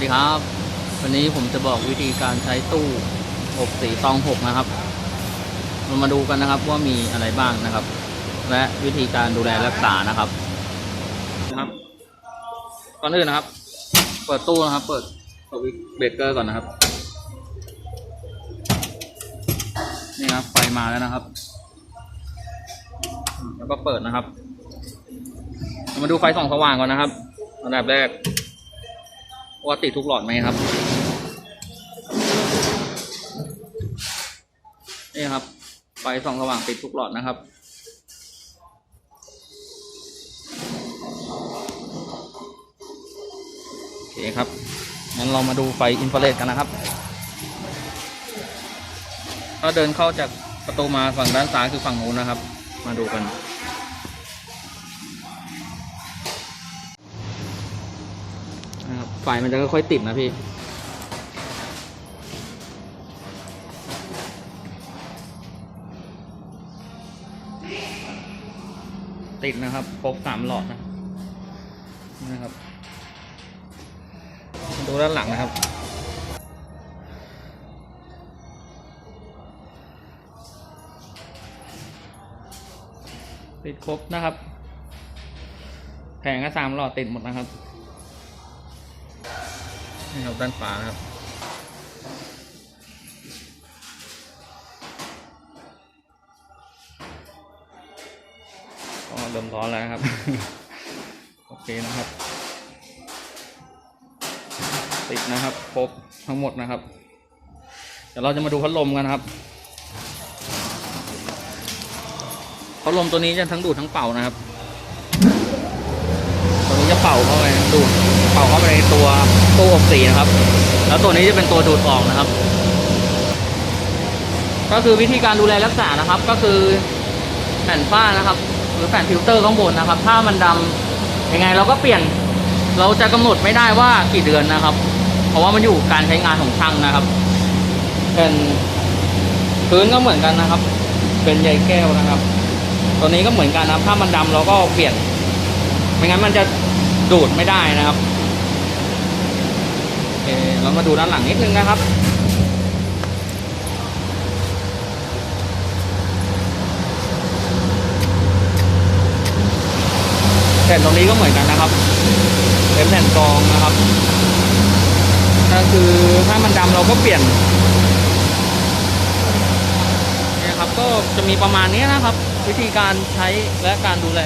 วัสดีครับ วันนี้ผมจะบอกวิธีการใช้ตู้อบสีตองหกนะครับ เรามาดูกันนะครับว่ามีอะไรบ้างนะครับ และวิธีการดูแลรักษานะครับนะครับก่อนอื่นนะครับ เปิดตู้นะครับ เปิดสวิตเบรกเกอร์ก่อนนะครับ นี่ครับไฟมาแล้วนะครับ แล้วก็เปิดนะครับ มาดูไฟส่องสว่างก่อนนะครับอันดับแรก ว่าติดทุกหลอดไหมครับ นี่ครับ ไฟส่องสว่างติดทุกหลอดนะครับโอเคครับงั้นเรามาดูไฟอินฟราเรดกันนะครับถ้าเดินเข้าจากประตูมาฝั่งด้านซ้ายคือฝั่งนู้นนะครับ มาดูกัน ไฟมันจะค่อยๆติดนะพี่ ติดนะครับ ครบสามหลอดนะนะครับ ดูด้านหลังนะครับติดครบนะครับ แผงก็สามหลอดติดหมดนะครับ นี่ครับด้านขวานะครับ ก็เริ่มร้อนแล้วนะครับ โอเคนะครับ ติดนะครับ ครบทั้งหมดนะครับ เดี๋ยวเราจะมาดูพัดลมกันนะครับ พัดลมตัวนี้จะทั้งดูดทั้งเป่านะครับ ตัวนี้จะเป่าเข้าไปดูด เป่าเข้าไปในตัวตู้อบสีนะครับ แล้วตัวนี้จะเป็นตัวดูดออกนะครับ ก็คือวิธีการดูแลรักษานะครับ ก็คือแผ่นฝ้านะครับ หรือแผ่นฟิลเตอร์ข้างบนนะครับ ถ้ามันดำยังไงเราก็เปลี่ยนเราจะกำหนดไม่ได้ว่ากี่เดือนนะครับ เพราะว่ามันอยู่การใช้งานของช่างนะครับแผ่นพื้นก็เหมือนกันนะครับ เป็นใยแก้วนะครับ ตัวนี้ก็เหมือนกันนะถ้ามันดำเราก็เปลี่ยน ไม่งั้นมันจะดูดไม่ได้นะครับามาดูด้านหลังนิดนึงนะครับ แผ่นตรงนี้ก็เหมือนกันนะครับเป็นแผ่นกรองนะครับก็คือถ้ามันดำเราก็เปลี่ยนนี่ครับก็จะมีประมาณนี้นะครับ วิธีการใช้และการดูแล